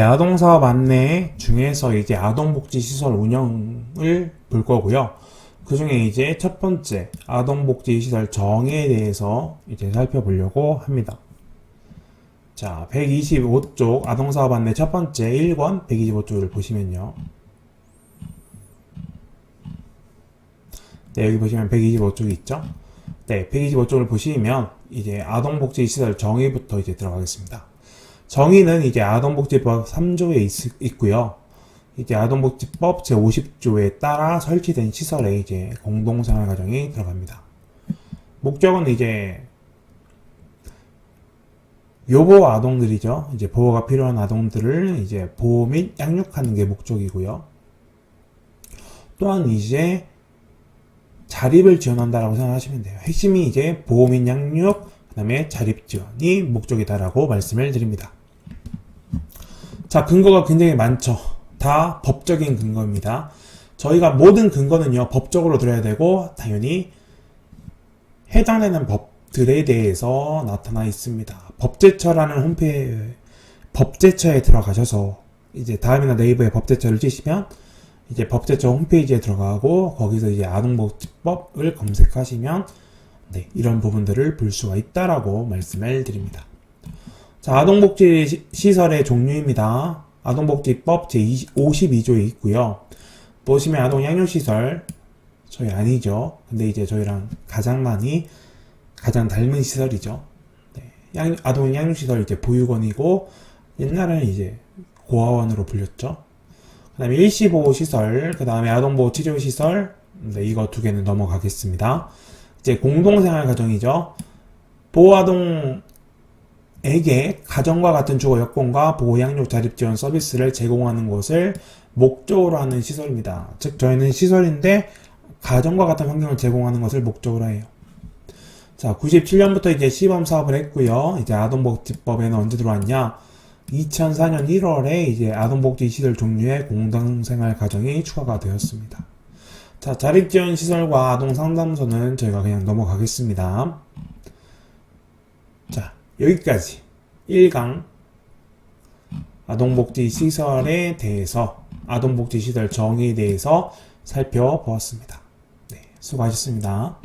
아동사업 안내 중에서 이제 아동복지시설 운영을 볼 거고요. 그 중에 이제 첫 번째 아동복지시설 정의에 대해서 이제 살펴보려고 합니다. 자, 125쪽 아동사업 안내 첫 번째 1권 125쪽을 보시면요. 네, 여기 보시면 125쪽이 있죠? 네, 125쪽을 보시면 이제 아동복지시설 정의부터 이제 들어가겠습니다. 정의는 이제 아동복지법 3조에 있, 고요 이제 아동복지법 제50조에 따라 설치된 시설에 이제 공동생활가정이 들어갑니다. 목적은 이제 요보 아동들이죠. 이제 보호가 필요한 아동들을 이제 보호 및 양육하는 게 목적이고요. 또한 이제 자립을 지원한다라고 생각하시면 돼요. 핵심이 이제 보호 및 양육, 그 다음에 자립 지원이 목적이다라고 말씀을 드립니다. 자, 근거가 굉장히 많죠. 다 법적인 근거입니다. 저희가 모든 근거는요, 법적으로 들어야 되고, 당연히 해당되는 법들에 대해서 나타나 있습니다. 법제처라는 홈페이지, 법제처에 들어가셔서, 이제 다음이나 네이버에 법제처를 치시면, 이제 법제처 홈페이지에 들어가고, 거기서 이제 아동복지법을 검색하시면, 네, 이런 부분들을 볼 수가 있다라고 말씀을 드립니다. 자, 아동복지 시- 시설의 종류입니다. 아동복지법 제52조에 있고요. 보시면 아동 양육시설 저희 아니죠. 근데 이제 저희랑 가장 많이 가장 닮은 시설이죠. 네. 양, 아동 양육시설 이제 보육원이고 옛날에는 이제 고아원으로 불렸죠. 그 다음에 일시보호 시설, 그 다음에 아동보호 치료시설, 네, 이거 두 개는 넘어가겠습니다. 이제 공동생활 가정이죠. 보호아동 에게 가정과 같은 주거 여건과 보호 양육 자립 지원 서비스를 제공하는 것을 목적으로 하는 시설입니다. 즉 저희는 시설인데 가정과 같은 환경을 제공하는 것을 목적으로 해요. 자, 97년부터 이제 시범 사업을 했고요. 이제 아동복지법에는 언제 들어왔냐? 2004년 1월에 이제 아동복지 시설 종류의 공동생활 가정이 추가가 되었습니다. 자, 자립지원 시설과 아동 상담소는 저희가 그냥 넘어가겠습니다. 자, 여기까지 1강 아동복지 시설에 대해서 아동복지 시설 정의에 대해서 살펴보았습니다. 네, 수고하셨습니다.